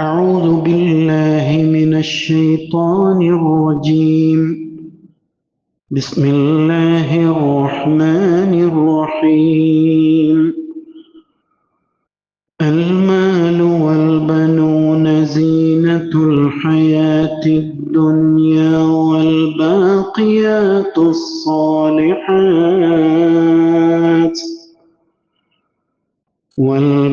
أعوذ بالله من الشيطان الرجيم. بسم الله الرحمن الرحيم. المال والبنون زينة الحياة الدنيا والباقيات الصالحات.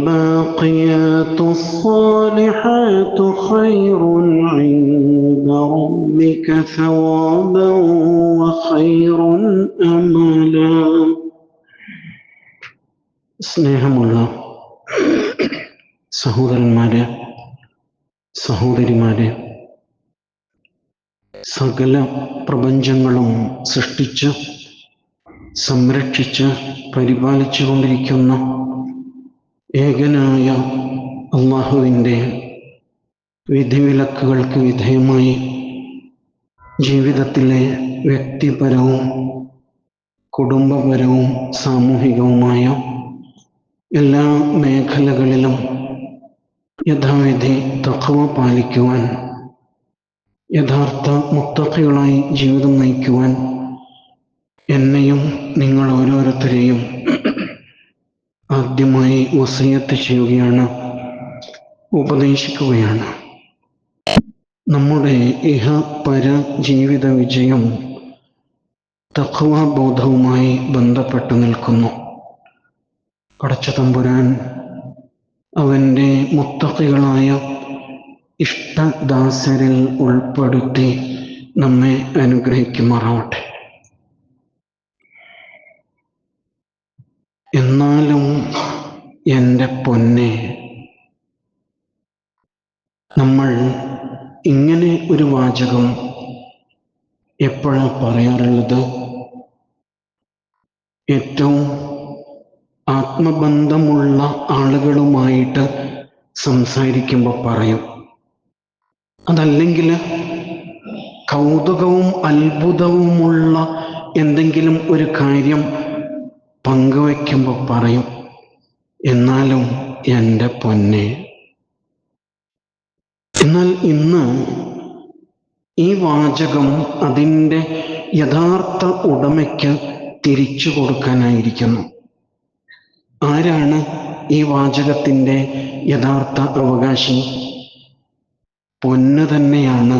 والباقيات الصالحات خير عند ربك ثوابا وخير أملا സ്നേഹമുള്ള സഹോദരന്മാരെ സഹോദരിമാരെ സകല പ്രപഞ്ചങ്ങളും സൃഷ്ടിച്ച് സംരക്ഷിച്ച് പരിപാലിച്ചു കൊണ്ടിരിക്കുന്ന ഏകനായ അള്ളാഹുവിന്റെ വിധിവിലക്കുകൾക്ക് വിധേയമായി ജീവിതത്തിലെ വ്യക്തിപരവും കുടുംബപരവും സാമൂഹികവുമായ എല്ലാ മേഖലകളിലും യഥാവിധി തക്കവ പാലിക്കുവാൻ യഥാർത്ഥ മുത്തഖികളായി ജീവിതം നയിക്കുവാൻ എന്നെയും നിങ്ങൾ ഓരോരുത്തരെയും ആദ്യമായി വസയത്ത് ചെയ്യുകയാണ് ഉപദേശിക്കുകയാണ്. നമ്മുടെ ഇഹ പര ജീവിത വിജയം തഖ്വാബോധവുമായി ബന്ധപ്പെട്ട് നിൽക്കുന്നു. പടച്ച തമ്പുരാൻ അവന്റെ മുത്തഖികളായ ഇഷ്ടദാസരിൽ ഉൾപ്പെടുത്തി നമ്മെ അനുഗ്രഹിക്കുമാറാവട്ടെ. എന്നാലും എന്റെ പൊന്നെ നമ്മൾ ഇങ്ങനെ ഒരു വാചകം എപ്പോഴാണ് പറയാറുള്ളത്? ഏറ്റവും ആത്മബന്ധമുള്ള ആളുകളുമായിട്ട് സംസാരിക്കുമ്പോൾ പറയും. അതല്ലെങ്കിൽ കൗതുകവും അത്ഭുതവുമുള്ള എന്തെങ്കിലും ഒരു കാര്യം പങ്കുവയ്ക്കുമ്പോൾ പറയും എന്നാലും എന്റെ പൊന്നെ. എന്നാൽ ഇന്ന് ഈ വാചകം അതിന്റെ യഥാർത്ഥ ഉടമയ്ക്ക് തിരിച്ചു കൊടുക്കാനായിരിക്കുന്നു. ആരാണ് ഈ വാചകത്തിന്റെ യഥാർത്ഥ അവകാശി? പൊന്ന് തന്നെയാണ്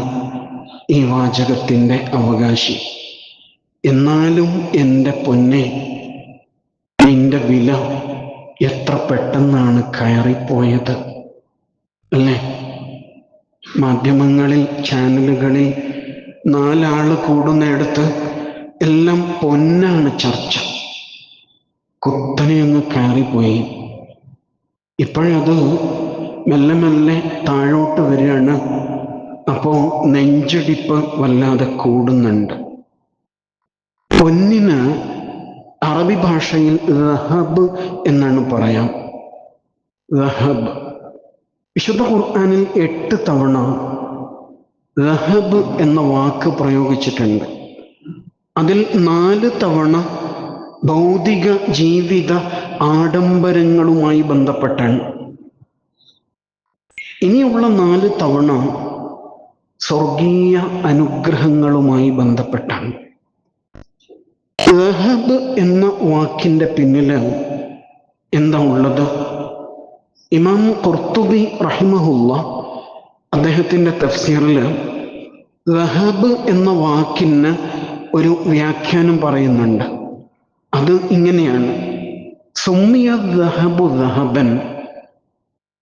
ഈ വാചകത്തിന്റെ അവകാശി. എന്നാലും എന്റെ പൊന്നെ നിന്റെ വില എത്ര പെട്ടെന്നാണ് കയറിപ്പോയത് അല്ലേ? മാധ്യമങ്ങളിൽ ചാനലുകളിൽ നാലാൾ കൂടുന്നിടത്ത് എല്ലാം പൊന്നാണ് ചർച്ച. കുത്തനെ അങ്ങ് കയറിപ്പോയി. ഇപ്പോഴത് മെല്ലെ മെല്ലെ താഴോട്ട് വരികയാണ്. അപ്പോൾ നെഞ്ചടിപ്പ് വല്ലാതെ കൂടുന്നുണ്ട്. പൊന്നിന് അറബി ഭാഷയിൽ റഹബ് എന്നാണ് പറയാം. റഹബ് വിശുദ്ധ ഖുർആാനിൽ എട്ട് തവണ റഹബ് എന്ന വാക്ക് പ്രയോഗിച്ചിട്ടുണ്ട്. അതിൽ നാല് തവണ ഭൗതിക ജീവിത ആഡംബരങ്ങളുമായി ബന്ധപ്പെട്ടാണ്. ഇനിയുള്ള നാല് തവണ സ്വർഗീയ അനുഗ്രഹങ്ങളുമായി ബന്ധപ്പെട്ടാണ്. റഹബ് എന്ന വാക്കിന്റെ പിന്നിൽ എന്താ ഉള്ളത്? ഇമാം കുർത്തുബി റഹിമഹുല്ല അദ്ദേഹത്തിന്റെ തഫ്സീറിൽ റഹബ് എന്ന വാക്കിന് ഒരു വ്യാഖ്യാനം പറയുന്നുണ്ട്. അത് ഇങ്ങനെയാണ്. സുമിയ ദഹബു ദഹബൻ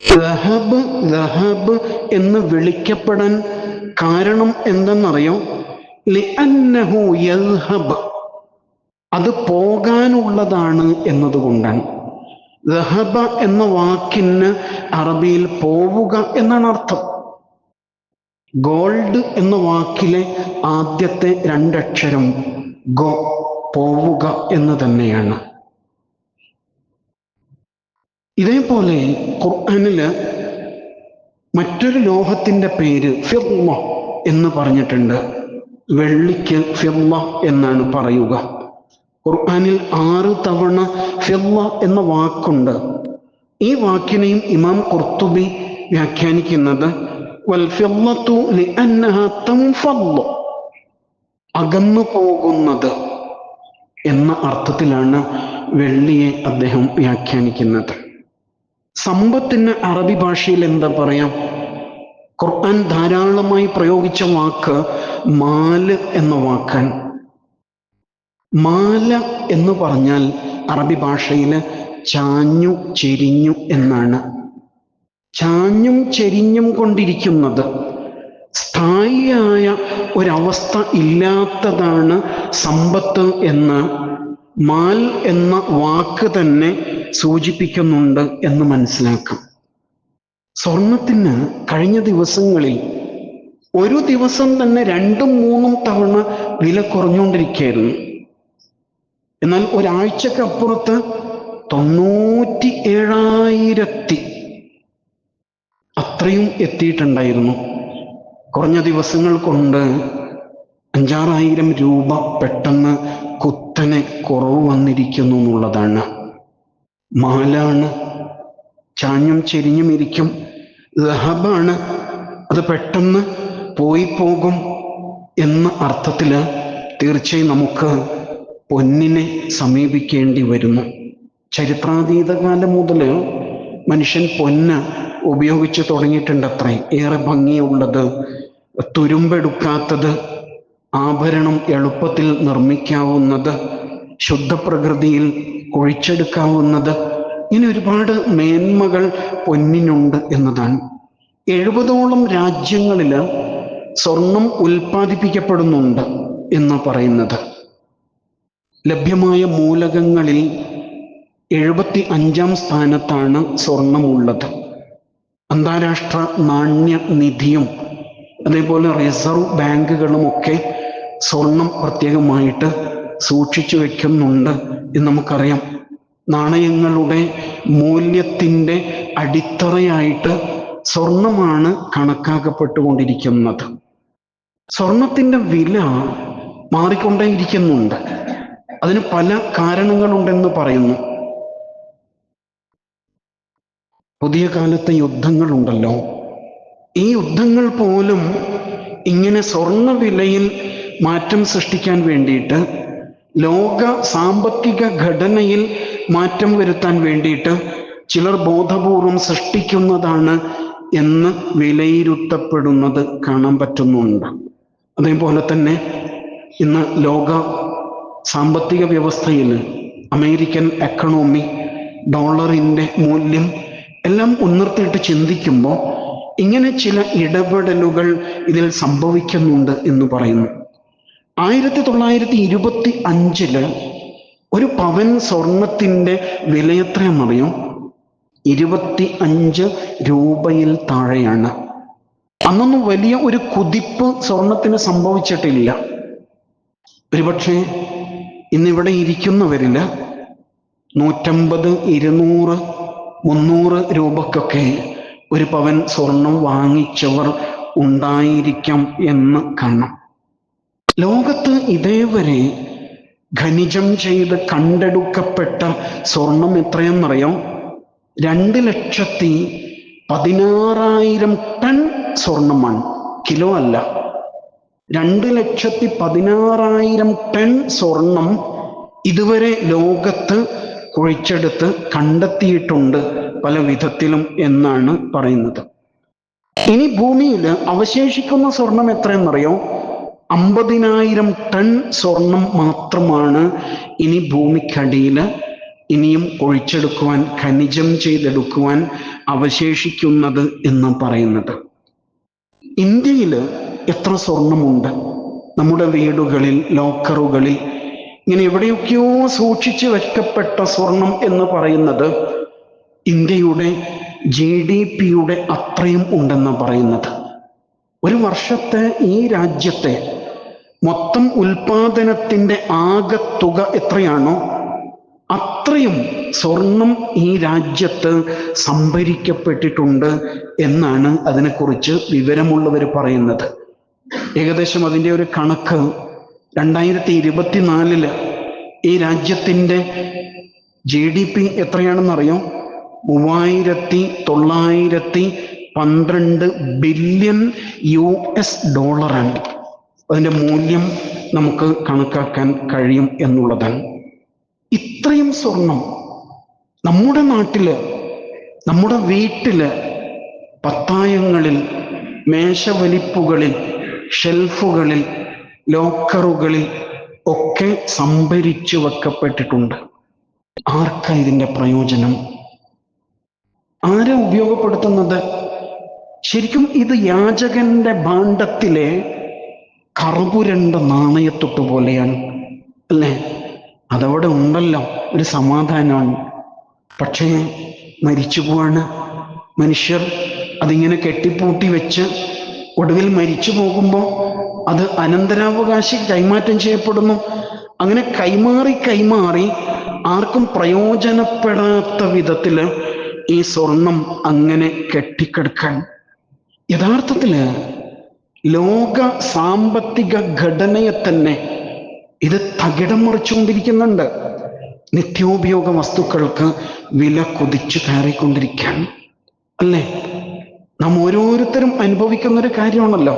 ദഹബ് ദഹബ് എന്ന് വിളിക്കപ്പെടാൻ കാരണം എന്തെന്നറിയോ? ലിഅന്നഹു യൽഹബ് അത് പോകാനുള്ളതാണ് എന്നതുകൊണ്ടാണ്. ദഹബ എന്ന വാക്കിന് അറബിയിൽ പോവുക എന്നാണ് അർത്ഥം. ഗോൾഡ് എന്ന വാക്കിലെ ആദ്യത്തെ രണ്ടക്ഷരം ഗോ പോവുക എന്ന് തന്നെയാണ്. ഇതേപോലെ ഖുർആനിൽ മറ്റൊരു ലോഹത്തിന്റെ പേര് ഫിർമ എന്ന് പറഞ്ഞിട്ടുണ്ട്. വെള്ളിക്ക് ഫിർമ എന്നാണ് പറയുക. ഖുർആനിൽ ആറ് തവണ ഫില്ല എന്ന വാക്കുണ്ട്. ഈ വാക്കിനെയും ഇമാം ഖുർത്തുബി വ്യാഖ്യാനിക്കുന്നത് അകന്നു പോകുന്നത് എന്ന അർത്ഥത്തിലാണ് വെള്ളിയെ അദ്ദേഹം വ്യാഖ്യാനിക്കുന്നത്. സമ്പത്തിന് അറബി ഭാഷയിൽ എന്താ പറയാം? ഖുർആൻ ധാരാളമായി പ്രയോഗിച്ച വാക്ക് മാൽ എന്ന വാക്കാണ്. മാല എന്ന് പറഞ്ഞാൽ അറബി ഭാഷയിൽ ചാഞ്ഞു ചെരിഞ്ഞു എന്നാണ്. ചാഞ്ഞും ചെരിഞ്ഞും കൊണ്ടിരിക്കുന്നത് സ്ഥായിയായ ഒരവസ്ഥ ഇല്ലാത്തതാണ് സമ്പത്ത് എന്ന് മാൽ എന്ന വാക്ക് തന്നെ സൂചിപ്പിക്കുന്നുണ്ട് എന്ന് മനസ്സിലാക്കാം. സ്വർണത്തിന് കഴിഞ്ഞ ദിവസങ്ങളിൽ ഒരു ദിവസം തന്നെ രണ്ടും മൂന്നും തവണ വില കുറഞ്ഞുകൊണ്ടിരിക്കുകയായിരുന്നു. എന്നാൽ ഒരാഴ്ചക്കപ്പുറത്ത് തൊണ്ണൂറ്റി ഏഴായിരത്തി അത്രയും എത്തിയിട്ടുണ്ടായിരുന്നു. കുറഞ്ഞ ദിവസങ്ങൾ കൊണ്ട് അഞ്ചാറായിരം രൂപ പെട്ടെന്ന് കുത്തനെ കുറവ് വന്നിരിക്കുന്നു എന്നുള്ളതാണ്. മാലാണ് ചാഞ്ഞും ചെരിഞ്ഞും ഇരിക്കും. ലഹബാണ് അത് പെട്ടെന്ന് പോയി പോകും എന്ന അർത്ഥത്തിൽ തീർച്ചയായും നമുക്ക് പൊന്നിനെ സമീപിക്കേണ്ടി വരുന്നു. ചരിത്രാതീത കാലം മുതൽ മനുഷ്യൻ പൊന്ന് ഉപയോഗിച്ചു തുടങ്ങിയിട്ടുണ്ട് അത്രേ ഏറെ ഭംഗിയുള്ളത് തുരുമ്പെടുക്കാത്തത് ആഭരണം എളുപ്പത്തിൽ നിർമ്മിക്കാവുന്നത് ശുദ്ധപ്രകൃതിയിൽ കുഴിച്ചെടുക്കാവുന്നത്. ഇങ്ങനെ ഒരുപാട് മേന്മകൾ പൊന്നിനുണ്ട് എന്നതാണ്. എഴുപതോളം രാജ്യങ്ങളിൽ സ്വർണം ഉൽപ്പാദിപ്പിക്കപ്പെടുന്നുണ്ട് എന്ന് പറയുന്നത്. ലഭ്യമായ മൂലകങ്ങളിൽ എഴുപത്തി അഞ്ചാം സ്ഥാനത്താണ് സ്വർണമുള്ളത്. അന്താരാഷ്ട്ര നാണ്യ നിധിയും അതേപോലെ റിസർവ് ബാങ്കുകളും ഒക്കെ സ്വർണം പ്രത്യേകമായിട്ട് സൂക്ഷിച്ചു വെക്കുന്നുണ്ട് എന്ന് നമുക്കറിയാം. നാണയങ്ങളുടെ മൂല്യത്തിന്റെ അടിത്തറയായിട്ട് സ്വർണമാണ് കണക്കാക്കപ്പെട്ടുകൊണ്ടിരിക്കുന്നത്. സ്വർണത്തിന്റെ വില മാറിക്കൊണ്ടേയിരിക്കുന്നുണ്ട്. അതിന് പല കാരണങ്ങളുണ്ടെന്ന് പറയുന്നു. പുതിയ കാലത്തെ യുദ്ധങ്ങളുണ്ടല്ലോ. ഈ യുദ്ധങ്ങൾ പോലും ഇങ്ങനെ സ്വർണ വിലയിൽ മാറ്റം സൃഷ്ടിക്കാൻ വേണ്ടിയിട്ട് ലോക സാമ്പത്തിക ഘടനയിൽ മാറ്റം വരുത്താൻ വേണ്ടിയിട്ട് ചിലർ ബോധപൂർവം സൃഷ്ടിക്കുന്നതാണ് എന്ന് വിലയിരുത്തപ്പെടുന്നത് കാണാൻ പറ്റുന്നുണ്ട്. അതേപോലെ തന്നെ ഇന്ന് ലോക സാമ്പത്തിക വ്യവസ്ഥയിൽ അമേരിക്കൻ എക്കണോമി ഡോളറിന്റെ മൂല്യം എല്ലാം ഉണർത്തിയിട്ട് ചിന്തിക്കുമ്പോൾ ഇങ്ങനെ ചില ഇടപെടലുകൾ ഇതിൽ സംഭവിക്കുന്നുണ്ട് എന്ന് പറയുന്നു. ആയിരത്തി തൊള്ളായിരത്തി ഇരുപത്തി അഞ്ചിൽ ഒരു പവൻ സ്വർണത്തിന്റെ വില എത്രയെന്നറിയോ ഇരുപത്തി അഞ്ച് രൂപയിൽ താഴെയാണ്. അന്നൊന്നും വലിയ ഒരു കുതിപ്പ് സ്വർണത്തിന് സംഭവിച്ചിട്ടില്ല. ഒരുപക്ഷെ ഇന്നിവിടെ ഇരിക്കുന്നവരിൽ നൂറ്റമ്പത് ഇരുന്നൂറ് മുന്നൂറ് രൂപക്കൊക്കെ ഒരു പവൻ സ്വർണം വാങ്ങിച്ചവർ ഉണ്ടായിരിക്കാം എന്ന് കാണാം ലോകത്ത് ഇതേവരെ ഖനിജം ചെയ്ത് കണ്ടെടുക്കപ്പെട്ട സ്വർണം എത്രയെന്നറിയോ? രണ്ട് ലക്ഷത്തി പതിനാറായിരം ടൺ സ്വർണമാണ്. കിലോ അല്ല. രണ്ട് ലക്ഷത്തി പതിനാറായിരം ടൺ സ്വർണം ഇതുവരെ ലോകത്ത് കുഴിച്ചെടുത്ത് കണ്ടെത്തിയിട്ടുണ്ട് പല വിധത്തിലും എന്നാണ് പറയുന്നത്. ഇനി ഭൂമിയിൽ അവശേഷിക്കുന്ന സ്വർണം എത്രയെന്നറിയോ? അമ്പതിനായിരം ടൺ സ്വർണം മാത്രമാണ് ഇനി ഭൂമിക്കടിയിൽ ഇനിയും ഒഴിച്ചെടുക്കുവാൻ ഖനിജം ചെയ്തെടുക്കുവാൻ അവശേഷിക്കുന്നത് എന്ന് പറയുന്നത്. ഇന്ത്യയിൽ എത്ര സ്വർണമുണ്ട്. നമ്മുടെ വീടുകളിൽ ലോക്കറുകളിൽ. ഇങ്ങനെ എവിടെയൊക്കെയോ സൂക്ഷിച്ചു വെക്കപ്പെട്ട സ്വർണം എന്ന് പറയുന്നത് ഇന്ത്യയുടെ ജി ഡി പിയുടെ അത്രയും ഉണ്ടെന്ന് പറയുന്നത്. ഒരു വർഷത്തെ ഈ രാജ്യത്തെ മൊത്തം ഉൽപാദനത്തിന്റെ ആകത്തുക എത്രയാണോ അത്രയും സ്വർണം ഈ രാജ്യത്ത് സംഭരിക്കപ്പെട്ടിട്ടുണ്ട് എന്നാണ് അതിനെക്കുറിച്ച് വിവരമുള്ളവർ പറയുന്നത്. ഏകദേശം അതിന്റെ ഒരു കണക്ക് രണ്ടായിരത്തി ഇരുപത്തിനാലിൽ ഈ രാജ്യത്തിന്റെ ജി ഡി പി എത്രയാണെന്നറിയോ? മൂവായിരത്തി തൊള്ളായിരത്തി പന്ത്രണ്ട് ബില്യൺ യു എസ് ഡോളറാണ്. അതിന്റെ മൂല്യം നമുക്ക് കണക്കാക്കാൻ കഴിയും എന്നുള്ളതാണ്. ഇത്രയും സ്വർണം നമ്മുടെ നാട്ടിൽ നമ്മുടെ വീട്ടിൽ പത്തായങ്ങളിൽ മേശവലിപ്പുകളിൽ ഷെൽഫുകളിൽ ലോക്കറുകളിൽ ഒക്കെ സംഭരിച്ചു വെക്കപ്പെട്ടിട്ടുണ്ട്. ആർക്കാ ഇതിന്റെ പ്രയോജനം? ആരെ ഉപയോഗപ്പെടുത്തുന്നത്? ശരിക്കും ഇത് യാചകന്റെ ഭാണ്ഡത്തിലെ കറുപുരണ്ട നാണയത്തൊട്ട് പോലെയാണ് അല്ലേ? അതവിടെ ഉണ്ടല്ലോ ഒരു സമാധാനമാണ്. പക്ഷേ മരിച്ചു പോവാണ് മനുഷ്യർ അതിങ്ങനെ കെട്ടിപ്പൂട്ടി വെച്ച് ഒടുവിൽ മരിച്ചു പോകുമ്പോൾ അത് അനന്തരാവകാശി കൈമാറ്റം ചെയ്യപ്പെടുന്നു. അങ്ങനെ കൈമാറി കൈമാറി ആർക്കും പ്രയോജനപ്പെടാത്ത വിധത്തിൽ ഈ സ്വർണം അങ്ങനെ കെട്ടിക്കെടുക്കാൻ. യഥാർത്ഥത്തിൽ ലോക സാമ്പത്തിക ഘടനയെ തന്നെ ഇത് തകിടം മറിച്ചുകൊണ്ടിരിക്കുന്നുണ്ട്. നിത്യോപയോഗ വസ്തുക്കൾക്ക് വില കുതിച്ചു കയറിക്കൊണ്ടിരിക്കാൻ അല്ലേ? നാം ഓരോരുത്തരും അനുഭവിക്കുന്ന ഒരു കാര്യമാണല്ലോ.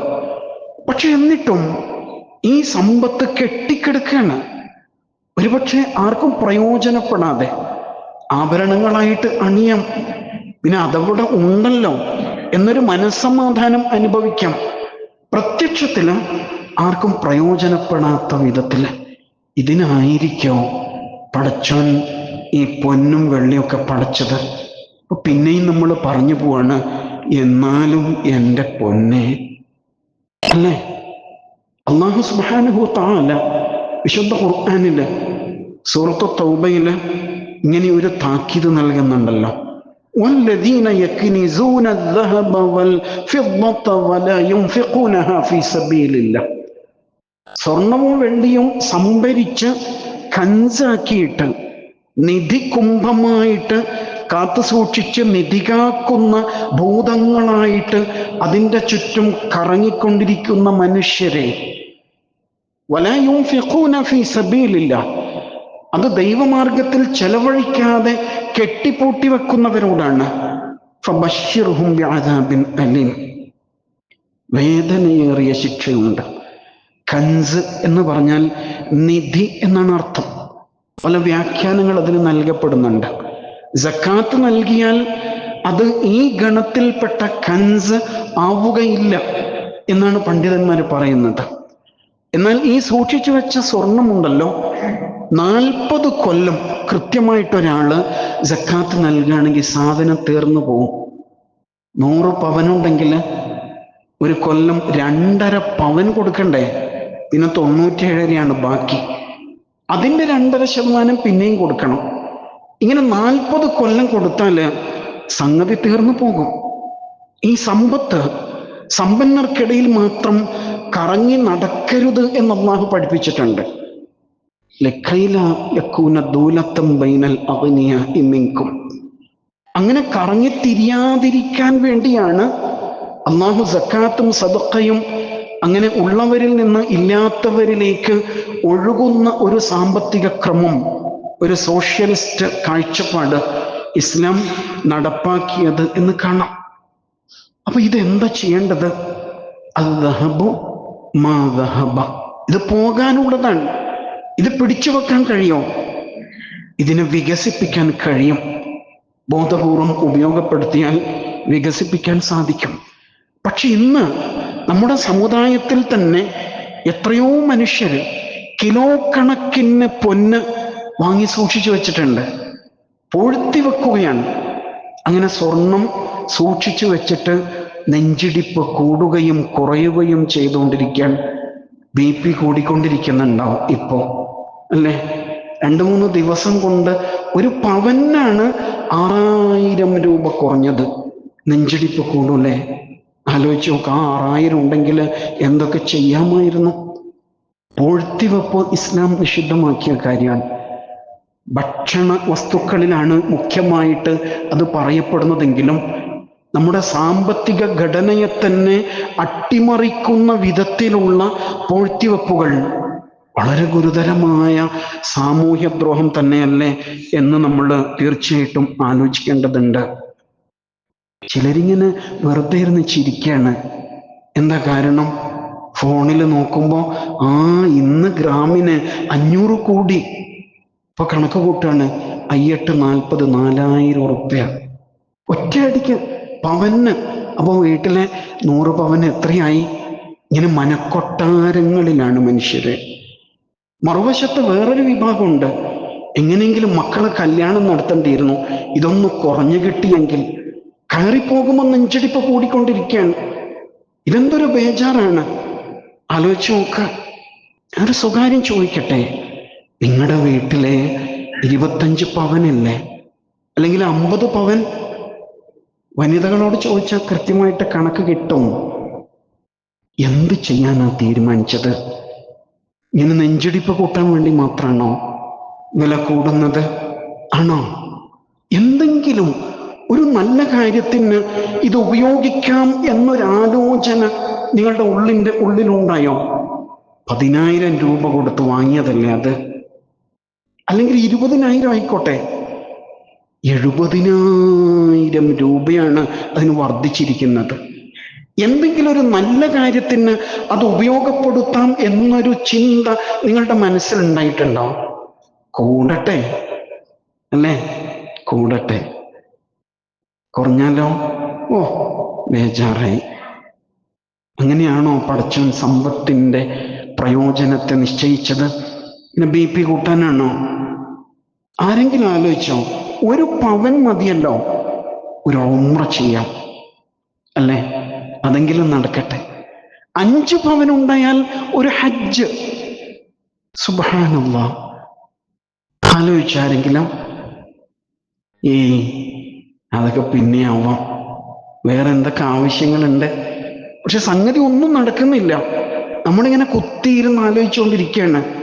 പക്ഷെ എന്നിട്ടും ഈ സമ്പത്ത് കെട്ടിക്കെടുക്കുകയാണ്. ഒരുപക്ഷെ ആർക്കും പ്രയോജനപ്പെടാതെ ആഭരണങ്ങളായിട്ട് അണിയാം. പിന്നെ അതവിടെ ഉണ്ടല്ലോ എന്നൊരു മനസ്സമാധാനം അനുഭവിക്കാം. പ്രത്യക്ഷത്തിൽ ആർക്കും പ്രയോജനപ്പെടാത്ത വിധത്തിൽ ഇതിനായിരിക്കോ പടച്ചോൻ ഈ പൊന്നും വെള്ളിയൊക്കെ പടച്ചത്? പിന്നെയും നമ്മൾ പറഞ്ഞു പോവാണ് എന്നാലും എൻ്റെ പൊന്നെ അല്ലേ അള്ളാഹു സുബാനുഹു താല വിശുദ്ധ ഖുർആാനില് സൂറത്ത് തൗബയില് ഇങ്ങനെ ഒരു താക്കീത് നൽകുന്നുണ്ടല്ലോ والذين يكنزون الذهب والفضة ولا ينفقونها في سبيل الله സ്വർണവും വെള്ളിയും സംഭരിച്ച് കഞ്ചാക്കിയിട്ട് നിധി കുംഭമായിട്ട് കാത്തു സൂക്ഷിച്ച് നിധികാക്കുന്ന ഭൂതങ്ങളായിട്ട് അതിന്റെ ചുറ്റും കറങ്ങിക്കൊണ്ടിരിക്കുന്ന മനുഷ്യരെ. സബീലില്ല. അത് ദൈവമാർഗത്തിൽ ചെലവഴിക്കാതെ കെട്ടിപ്പൂട്ടി വെക്കുന്നവരോടാണ്. വേദനയേറിയ ശിക്ഷയുണ്ട്. കൻസ് എന്ന് പറഞ്ഞാൽ നിധി എന്നാണ് അർത്ഥം. പല വ്യാഖ്യാനങ്ങൾ അതിന് നൽകപ്പെടുന്നുണ്ട്. ജക്കാത്ത് നൽകിയാൽ അത് ഈ ഗണത്തിൽപ്പെട്ട കൻസ് ആവുകയില്ല എന്നാണ് പണ്ഡിതന്മാർ പറയുന്നത്. എന്നാൽ ഈ സൂക്ഷിച്ചു വെച്ച സ്വർണമുണ്ടല്ലോ നാൽപ്പത് കൊല്ലം കൃത്യമായിട്ടൊരാൾ ജക്കാത്ത് നൽകുകയാണെങ്കിൽ സാധനം തീർന്നു പോകും നൂറ് പവനുണ്ടെങ്കിൽ ഒരു കൊല്ലം രണ്ടര പവൻ കൊടുക്കണ്ടേ? പിന്നെ തൊണ്ണൂറ്റിയേഴരയാണ് ബാക്കി. അതിന്റെ രണ്ടര ശതമാനം പിന്നെയും കൊടുക്കണം. ഇങ്ങനെ നാൽപ്പത് കൊല്ലം കൊടുത്താൽ സംഗതി തീർന്നു പോകും. ഈ സമ്പത്ത് സമ്പന്നർക്കിടയിൽ മാത്രം കറങ്ങി നടക്കരുത് എന്ന് അള്ളാഹു പഠിപ്പിച്ചിട്ടുണ്ട് യക്കൂന ദൂലത്തം ബൈനൽ അങ്ങനെ കറങ്ങി തിരിയാതിരിക്കാൻ വേണ്ടിയാണ് അള്ളാഹു സക്കാത്തും സദുക്കയും അങ്ങനെ ഉള്ളവരിൽ നിന്ന് ഇല്ലാത്തവരിലേക്ക് ഒഴുകുന്ന ഒരു സാമ്പത്തിക ക്രമം ഒരു സോഷ്യലിസ്റ്റ് കാഴ്ചപ്പാട് ഇസ്ലാം നടപ്പാക്കിയത് എന്ന് കാണാം. അപ്പൊ ഇതെന്താ ചെയ്യേണ്ടത്? അത് ദഹബു മാ ദഹബ. ഇത് പോകാനുള്ളതാണ്. ഇത് പിടിച്ചു വെക്കാൻ കഴിയോ? ഇതിനെ വികസിപ്പിക്കാൻ കഴിയും. ബോധപൂർവം ഉപയോഗപ്പെടുത്തിയാൽ വികസിപ്പിക്കാൻ സാധിക്കും. പക്ഷെ ഇന്ന് നമ്മുടെ സമുദായത്തിൽ തന്നെ എത്രയോ മനുഷ്യർ കിലോ കണക്കിന് പൊന്ന് വാങ്ങി സൂക്ഷിച്ചു വെച്ചിട്ടുണ്ട്. പൊഴുത്തി വെക്കുകയാണ്. അങ്ങനെ സ്വർണം സൂക്ഷിച്ചു വെച്ചിട്ട് നെഞ്ചിടിപ്പ് കൂടുകയും കുറയുകയും ചെയ്തുകൊണ്ടിരിക്കാൻ ബി പി കൂടിക്കൊണ്ടിരിക്കുന്നുണ്ടാവും ഇപ്പോ അല്ലേ? രണ്ട് മൂന്ന് ദിവസം കൊണ്ട് ഒരു പവനാണ് ആറായിരം രൂപ കുറഞ്ഞത്. നെഞ്ചിടിപ്പ് കൂടൂലേ ആലോചിച്ച് നോക്ക് ആ ആറായിരം ഉണ്ടെങ്കിൽ എന്തൊക്കെ ചെയ്യാമായിരുന്നു? പൂഴ്ത്തിവെപ്പ് ഇസ്ലാം നിഷിദ്ധമാക്കിയ കാര്യമാണ്. ഭക്ഷണ വസ്തുക്കളിലാണ് മുഖ്യമായിട്ട് അത് പറയപ്പെടുന്നതെങ്കിലും നമ്മുടെ സാമ്പത്തിക ഘടനയെ തന്നെ അട്ടിമറിക്കുന്ന വിധത്തിലുള്ള പൂഴ്ത്തിവെപ്പുകൾ വളരെ ഗുരുതരമായ സാമൂഹ്യദ്രോഹം തന്നെയല്ലേ എന്ന് നമ്മൾ തീർച്ചയായിട്ടും ആലോചിക്കേണ്ടതുണ്ട്. ചിലരിങ്ങനെ വെറുതെ ഇരുന്ന് ചിരിക്കുകയാണ് എന്താ കാരണം? ഫോണിൽ നോക്കുമ്പോൾ ആ ഇന്ന് ഗ്രാമിന് അഞ്ഞൂറ് കോടി ഇപ്പൊ കണക്ക് കൂട്ടാണ് അയ്യെട്ട് നാൽപ്പത് നാലായിരം ഉറുപ്പ്യ. ഒറ്റയടിക്ക് പവന്. അപ്പോൾ വീട്ടിലെ നൂറ് പവന് എത്രയായി? ഇങ്ങനെ മനക്കൊട്ടാരങ്ങളിലാണ് മനുഷ്യര്. മറുവശത്ത് വേറൊരു വിഭാഗമുണ്ട്. എങ്ങനെയെങ്കിലും മക്കളെ കല്യാണം നടത്തേണ്ടിയിരുന്നു. ഇതൊന്ന് കുറഞ്ഞു കിട്ടിയെങ്കിൽ കയറിപ്പോകുമ്പോൾ നെഞ്ചടിപ്പ് കൂടിക്കൊണ്ടിരിക്കുകയാണ്. ഇതെന്തൊരു ബേജാറാണ്? ആലോചിച്ച് നോക്ക്. ഒരു സ്വകാര്യം ചോദിക്കട്ടെ? നിങ്ങളുടെ വീട്ടിലെ ഇരുപത്തഞ്ച് പവനില്ലേ അല്ലെങ്കിൽ അമ്പത് പവൻ? വനിതകളോട് ചോദിച്ചാൽ കൃത്യമായിട്ട് കണക്ക് കിട്ടും. എന്ത് ചെയ്യാനാ തീരുമാനിച്ചത്? ഇങ്ങനെ നെഞ്ചിടിപ്പ് കൂട്ടാൻ വേണ്ടി മാത്രമാണോ വില കൂടുന്നത്? ആണോ? എന്തെങ്കിലും ഒരു നല്ല കാര്യത്തിന് ഇത് ഉപയോഗിക്കാം എന്നൊരാലോചന നിങ്ങളുടെ ഉള്ളിന്റെ ഉള്ളിലുണ്ടായോ? പതിനായിരം രൂപ കൊടുത്ത് വാങ്ങിയതല്ലേ അത്? അല്ലെങ്കിൽ ഇരുപതിനായിരം ആയിക്കോട്ടെ. എഴുപതിനായിരം രൂപയാണ് അതിന് വർദ്ധിച്ചിരിക്കുന്നത്. എന്തെങ്കിലും ഒരു നല്ല കാര്യത്തിന് അത് ഉപയോഗപ്പെടുത്താം എന്നൊരു ചിന്ത നിങ്ങളുടെ മനസ്സിലുണ്ടായിട്ടുണ്ടോ? കൂടട്ടെ. അല്ലേ? കൂടട്ടെ. കുറഞ്ഞാലോ? ഓ ബേജാറായി. അങ്ങനെയാണോ പടച്ചവൻ സമ്പത്തിന്റെ പ്രയോജനത്തെ നിശ്ചയിച്ചത്? പിന്നെ ബി പി കൂട്ടാനാണോ? ആരെങ്കിലും ആലോചിച്ചോ ഒരു പവൻ മതിയല്ലോ ഒരു ഓമ്ര ചെയ്യാം അല്ലേ? അതെങ്കിലും നടക്കട്ടെ. അഞ്ച് പവൻ ഉണ്ടായാൽ ഒരു ഹജ്ജ്. സുബാനുള്ള ആലോചിച്ചാരെങ്കിലും ഈ അതൊക്കെ പിന്നെ ആവാം. വേറെ എന്തൊക്കെ ആവശ്യങ്ങളുണ്ട്? പക്ഷെ സംഗതി ഒന്നും നടക്കുന്നില്ല. നമ്മളിങ്ങനെ കുത്തിയിരുന്ന് ആലോചിച്ചുകൊണ്ടിരിക്കുകയാണ്.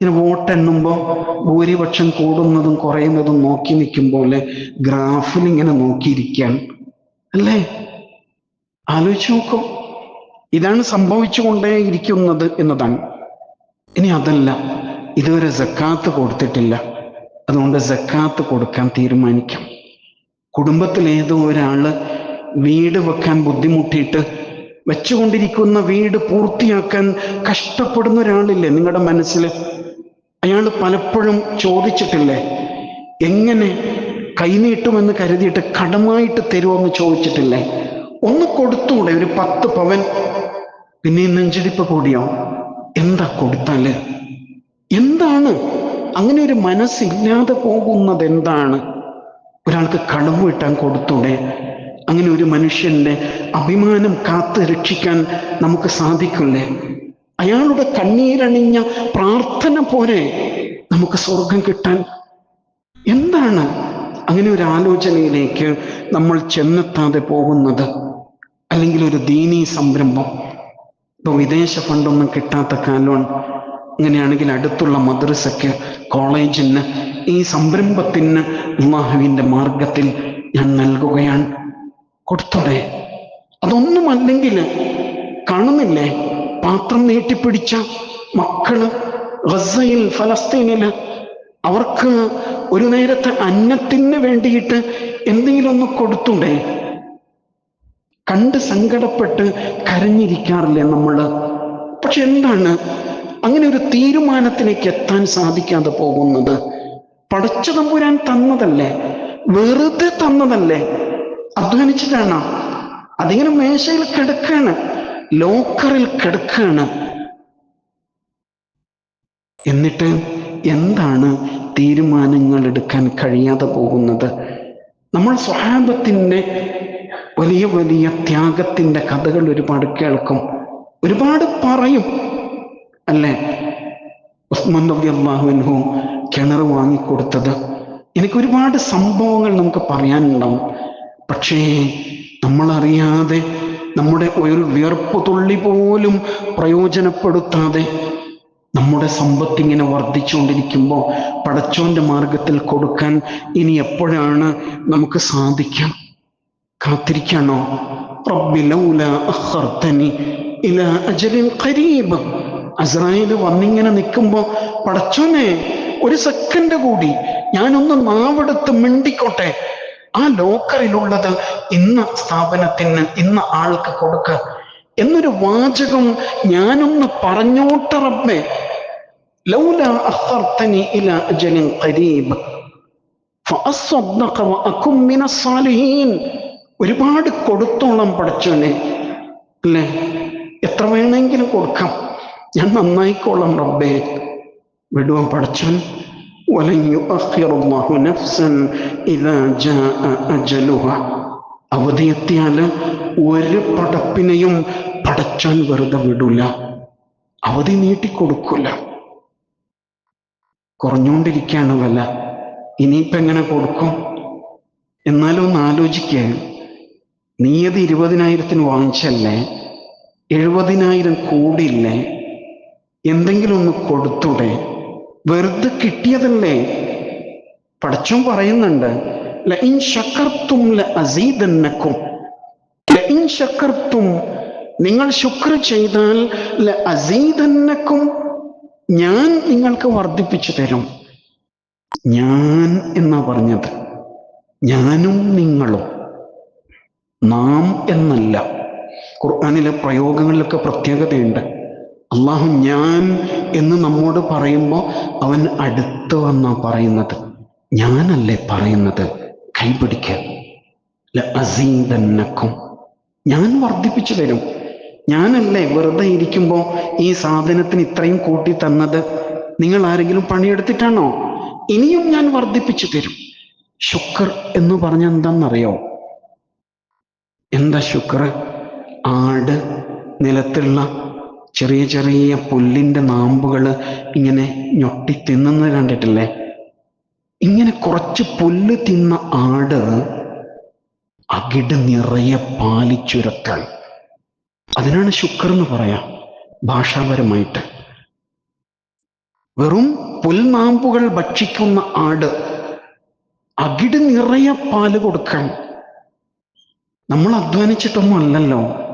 ഇങ്ങനെ വോട്ട് എണ്ണുമ്പോൾ ഭൂരിപക്ഷം കൂടുന്നതും കുറയുന്നതും നോക്കി നിൽക്കുമ്പോൾ ഗ്രാഫിൽ ഇങ്ങനെ നോക്കിയിരിക്കുകയാണ്. അല്ലേ? ആലോചിച്ച് നോക്കൂ. ഇതാണ് സംഭവിച്ചുകൊണ്ടേ ഇരിക്കുന്നത് എന്നതാണ്. ഇനി അതല്ല. ഇതുവരെ ജക്കാത്ത് കൊടുത്തിട്ടില്ല. അതുകൊണ്ട് ജക്കാത്ത് കൊടുക്കാൻ തീരുമാനിക്കാം. കുടുംബത്തിൽ ഏതോ ഒരാൾ വീട് വെക്കാൻ ബുദ്ധിമുട്ടിയിട്ട് വെച്ചുകൊണ്ടിരിക്കുന്ന വീട് പൂർത്തിയാക്കാൻ കഷ്ടപ്പെടുന്ന ഒരാളില്ലേ നിങ്ങളുടെ മനസ്സിൽ? അയാൾ പലപ്പോഴും ചോദിച്ചിട്ടില്ലേ? എങ്ങനെ കൈനീട്ടുമെന്ന് കരുതിയിട്ട് കടമായിട്ട് തരുമെന്ന് ചോദിച്ചിട്ടില്ലേ? ഒന്ന് കൊടുത്തൂടെ ഒരു പത്ത് പവൻ. പിന്നെ നെഞ്ചിടിപ്പ് കൂടിയോ? എന്താ കൊടുത്താൽ? എന്താണ്? അങ്ങനെ ഒരു മനസ്സില്ലാതെ പോകുന്നത് എന്താണ്? ഒരാൾക്ക് കടം വീട്ടാൻ കൊടുത്തൂടെ? അങ്ങനെ ഒരു മനുഷ്യന്റെ അഭിമാനം കാത്ത് രക്ഷിക്കാൻ നമുക്ക് സാധിക്കില്ലേ? അയാളുടെ കണ്ണീരണിഞ്ഞ പ്രാർത്ഥന പോലെ നമുക്ക് സ്വർഗം കിട്ടാൻ എന്താണ് അങ്ങനെ ഒരു ആലോചനയിലേക്ക് നമ്മൾ ചെന്നെത്താതെ പോകുന്നത്? അല്ലെങ്കിൽ ഒരു ദീനീ സംരംഭം? ഇപ്പൊ വിദേശ ഫണ്ടൊന്നും കിട്ടാത്ത കാലമാണ് അങ്ങനെയാണെങ്കിൽ അടുത്തുള്ള മദ്രസയ്ക്ക് കോളേജിന് ഈ സംരംഭത്തിന് അള്ളാഹുവിന്റെ മാർഗത്തിൽ ഞാൻ നൽകുകയാണ്. കൊടുത്തോടെ. അതൊന്നുമല്ലെങ്കിൽ കാണുന്നില്ലേ? പാത്രം നീട്ടിപ്പിടിച്ച മക്കൾ ഗസയിൽ ഫലസ്തീനിൽ അവർക്ക് ഒരു നേരത്തെ അന്നത്തിന് വേണ്ടിയിട്ട് എന്തെങ്കിലും കൊടുത്തുണ്ടേ? കണ്ട് സങ്കടപ്പെട്ട് കരഞ്ഞിരിക്കാറില്ലേ നമ്മൾ പക്ഷെ എന്താണ് അങ്ങനെ ഒരു തീരുമാനത്തിലേക്ക് എത്താൻ സാധിക്കാതെ പോകുന്നത്? പടച്ച തമ്പുരാൻ തന്നതല്ലേ? വെറുതെ തന്നതല്ലേ? അധ്വാനിച്ചിട്ടാണ്? അതിങ്ങനെ മേശയിൽ കിടക്കാണ്. ലോക്കറിൽ കിടക്കുകയാണ്. എന്നിട്ട് എന്താണ് തീരുമാനങ്ങൾ എടുക്കാൻ കഴിയാതെ പോകുന്നത്? നമ്മൾ സ്വഹാബത്തിന്റെ വലിയ വലിയ ത്യാഗത്തിന്റെ കഥകൾ ഒരുപാട് കേൾക്കും. ഒരുപാട് പറയും അല്ലേ? ഉസ്മാൻ നബി അള്ളാഹുവിൻഹു കിണർ വാങ്ങിക്കൊടുത്തത്. എനിക്ക് ഒരുപാട് സംഭവങ്ങൾ നമുക്ക് പറയാനുണ്ടാവും. പക്ഷേ നമ്മളറിയാതെ നമ്മുടെ ഒരു വിയർപ്പ് തുള്ളി പോലും പ്രയോജനപ്പെടുത്താതെ നമ്മുടെ സമ്പത്ത് ഇങ്ങനെ വർദ്ധിച്ചുകൊണ്ടിരിക്കുമ്പോൾ പടച്ചോന്റെ മാർഗത്തിൽ കൊടുക്കാൻ ഇനി എപ്പോഴാണ് നമുക്ക് സാധിക്കാം കാത്തിരിക്കണോ? അസ്രായേൽ വന്നിങ്ങനെ നിൽക്കുമ്പോൾ പടച്ചോനെ ഒരു സെക്കൻഡ് കൂടി ഞാനൊന്ന് നാവെടുത്ത് മിണ്ടിക്കോട്ടെ? ആ ലോക്കറിലുള്ളത് ഇന്ന സ്ഥാപനത്തിന് ഇന്ന ആൾക്ക് കൊടുക്ക. എന്നൊരു വാചകം ഞാനൊന്ന് പറഞ്ഞോട്ടെ റബ്ബേ. ലൗല അഖർതനി ഇല അജലിൻ ഖരീബ്. ഒരുപാട് കൊടുത്തോളം പഠിച്ചോനെ അല്ലേ? എത്ര വേണമെങ്കിലും കൊടുക്കാം. ഞാൻ നന്നായിക്കോളാം റബ്ബേ. വിടുവാൻ പഠിച്ചോൻ ولن يؤخر الله نفسا إذا جاء أجلها അവധിയെത്തിയാൽ ഒരു പടപ്പിനെയും പടച്ചാൻ വെറുതെ വിടൂല അവധി നീട്ടിക്കൊടുക്കൂല കുറഞ്ഞുകൊണ്ടിരിക്കുകയാണ് വില ഇനിയിപ്പോ എങ്ങനെ കൊടുക്കും എന്നാലും ഒന്ന് ആലോചിക്കുക നീ അത് ഇരുപതിനായിരത്തിന് വാങ്ങിച്ചല്ലേ എഴുപതിനായിരം കൂടിയില്ലേ എന്തെങ്കിലും ഒന്ന് കൊടുത്തൂടെ വെറുതെ കിട്ടിയതല്ലേ? പടച്ചോൻ പറയുന്നുണ്ട് ലഇൻ ശക്കർത്തും ലഅസീദന്നക്കും. ലഇൻ ശക്കർത്തും നിങ്ങൾ ശുക്ർ ചെയ്താൽ ലഅസീദന്നക്കും ഞാൻ നിങ്ങൾക്ക് വർദ്ധിപ്പിച്ചു തരും. ഞാൻ എന്നാ പറഞ്ഞത്? ഞാനും നിങ്ങളും. നാം എന്നല്ല. ഖുർആാനിലെ പ്രയോഗങ്ങളിലൊക്കെ പ്രത്യേകതയുണ്ട്. അള്ളാഹു ഞാൻ എന്ന് നമ്മോട് പറയുമ്പോൾ അവൻ അടുത്ത് വന്നാ പറയുന്നത്. ഞാനല്ലേ പറയുന്നത്? അസീതന്നക്കും ഞാൻ വർദ്ധിപ്പിച്ചു തരും. ഞാനല്ലേ വെറുതെ ഇരിക്കുമ്പോൾ ഈ സാധനത്തിന് ഇത്രയും കൂട്ടി തന്നത്? നിങ്ങൾ ആരെങ്കിലും പണിയെടുത്തിട്ടാണോ? ഇനിയും ഞാൻ വർദ്ധിപ്പിച്ചു തരും. ശുക്ർ എന്ന് പറഞ്ഞ എന്താണെന്നറിയോ എന്താ ശുക്ർ? ആട് നിലത്തുള്ള ചെറിയ ചെറിയ പുല്ലിന്റെ നാമ്പുകൾ ഇങ്ങനെ ഞൊട്ടി തിന്നുന്നത് കണ്ടിട്ടില്ലേ? ഇങ്ങനെ കുറച്ച് പുല്ല് തിന്ന ആട് അകിട് നിറയെ പാലിച്ചുരക്കാൻ അതിനാണ് ശുക്ർ എന്ന് പറയാം ഭാഷാപരമായിട്ട്. വെറും പുൽനാമ്പുകൾ ഭക്ഷിക്കുന്ന ആട് അകിട് നിറയെ പാൽ കൊടുക്കാൻ നമ്മൾ അധ്വാനിച്ചിട്ടൊന്നും അല്ലല്ലോ.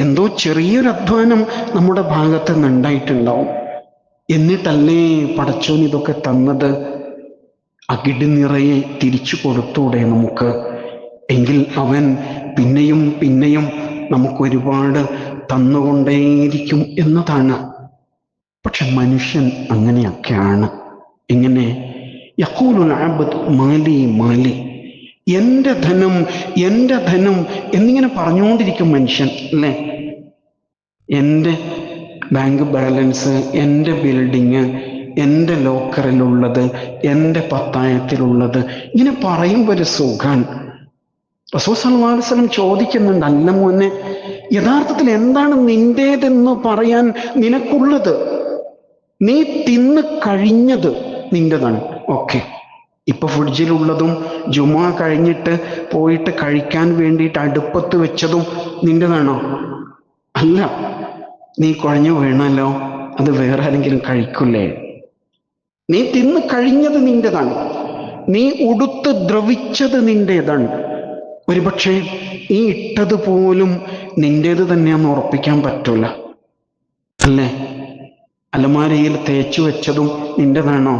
എന്തോ ചെറിയൊരു അധ്വാനം നമ്മുടെ ഭാഗത്ത് നിന്നുണ്ടായിട്ടുണ്ടാവും എന്നിട്ടല്ലേ പടച്ചോൻ ഇതൊക്കെ തന്നത്? അകിട് നിറയെ തിരിച്ചു കൊടുത്തൂടെ നമുക്ക്? എങ്കിൽ അവൻ പിന്നെയും പിന്നെയും നമുക്ക് ഒരുപാട് തന്നുകൊണ്ടേയിരിക്കും എന്നതാണ്. പക്ഷെ മനുഷ്യൻ അങ്ങനെയൊക്കെയാണ്. എങ്ങനെ യക്കൂലുൽ ആബദ് മാലി മാലി എന്റെ ധനം എന്റെ ധനം എന്നിങ്ങനെ പറഞ്ഞുകൊണ്ടിരിക്കും മനുഷ്യൻ അല്ലേ? എന്റെ ബാങ്ക് ബാലൻസ് എന്റെ ബിൽഡിങ് എന്റെ ലോക്കറിലുള്ളത് എന്റെ പത്തായത്തിലുള്ളത് ഇങ്ങനെ പറയുമ്പോൾ ഒരു സുഖാണ് അലൈഹി വസല്ലം ചോദിക്കുന്നുണ്ട് അല്ല മോനെ യഥാർത്ഥത്തിൽ എന്താണ് നിന്റേതെന്ന് പറയാൻ നിനക്കുള്ളത്? നീ തിന്ന് കഴിഞ്ഞത് നിന്റെതാണ് ഓക്കെ. ഇപ്പൊ ഫ്രിഡ്ജിലുള്ളതും ജുമാ കഴിഞ്ഞിട്ട് പോയിട്ട് കഴിക്കാൻ വേണ്ടിയിട്ട് അടുപ്പത്ത് വെച്ചതും നിന്റെതാണോ? അല്ല. നീ കുഴഞ്ഞു വീണല്ലോ. അത് വേറെ ആരെങ്കിലും കഴിക്കില്ലേ നീ തിന്ന് കഴിഞ്ഞത് നിന്റെതാണ്. നീ ഉടുത്ത് ദ്രവിച്ചത് നിന്റേതാണ്. ഒരുപക്ഷെ ഈ ഇട്ടത് പോലും നിന്റേത് തന്നെയാന്ന് ഉറപ്പിക്കാൻ പറ്റൂല. അല്ലേ? അലമാരയിൽ തേച്ചു വെച്ചതും നിന്റെതാണോ?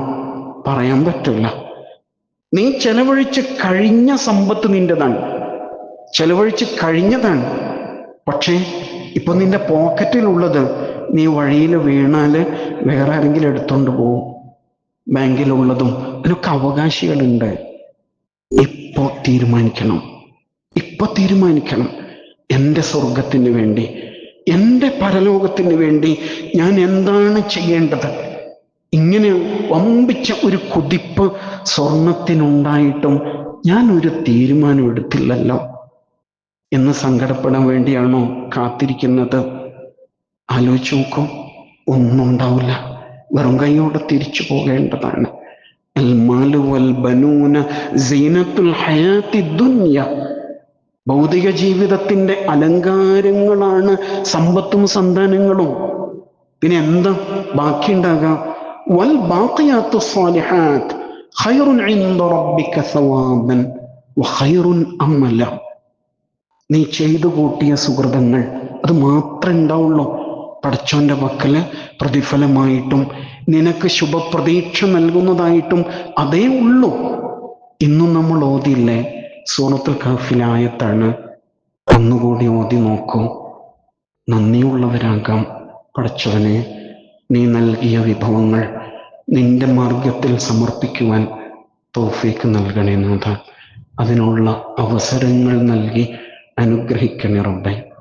പറയാൻ പറ്റൂല. നീ ചെലവഴിച്ച് കഴിഞ്ഞ സമ്പത്ത് നിന്റേതാണ്. ചെലവഴിച്ച് കഴിഞ്ഞതാണ്. പക്ഷേ ഇപ്പൊ നിന്റെ പോക്കറ്റിലുള്ളത് നീ വഴിയിൽ വീണാൽ വേറെ ആരെങ്കിലും എടുത്തോണ്ട് പോവും. ബാങ്കിലുള്ളതും അതിനൊക്കെ അവകാശികളുണ്ട്. ഇപ്പോ തീരുമാനിക്കണം. ഇപ്പൊ തീരുമാനിക്കണം. എന്റെ സ്വർഗത്തിന് വേണ്ടി എന്റെ പരലോകത്തിന് വേണ്ടി ഞാൻ എന്താണ് ചെയ്യേണ്ടത്? ഇങ്ങനെ വമ്പിച്ച ഒരു കുതിപ്പ് സ്വർണത്തിനുണ്ടായിട്ടും ഞാൻ ഒരു തീരുമാനം എടുത്തില്ലല്ലോ എന്ന് സങ്കടപ്പെടാൻ വേണ്ടിയാണോ കാത്തിരിക്കുന്നത്? ആലോചിച്ച് നോക്കും. ഒന്നും ഉണ്ടാവില്ല. വെറും കൈയോടെ തിരിച്ചു പോകേണ്ടതാണ്. ഭൗതിക ജീവിതത്തിന്റെ അലങ്കാരങ്ങളാണ് സമ്പത്തും സന്താനങ്ങളും. പിന്നെ എന്താ ബാക്കിയുണ്ടാകാം വൽ الصالحات خير عند ربك ثوابا وخير املا നീ ചെയ്തു കൂട്ടിയ സുഹൃതങ്ങൾ അത് മാത്രമേ ഉണ്ടാവുള്ളൂ. പടച്ചോന്റെ പക്കൽ പ്രതിഫലമായിട്ടും നിനക്ക് ശുഭപ്രതീക്ഷ നൽകുന്നതായിട്ടും അതേ ഉള്ളൂ. ഇന്നും നമ്മൾ ഓതിയില്ലേ? സൂറത്തുൽ കാഫിലായത്താണ് ഒന്നുകൂടി ഓതി നോക്കൂ. നന്ദിയുള്ളവരാകാം പടച്ചവനെ. നീ നൽകിയ വിഭവങ്ങൾ നിന്റെ മാർഗത്തിൽ സമർപ്പിക്കുവാൻ തോഫീക്ക് നൽകണേ നാഥ. അതിനുള്ള അവസരങ്ങൾ നൽകി അനുഗ്രഹിക്കണേ റബ്ബേ.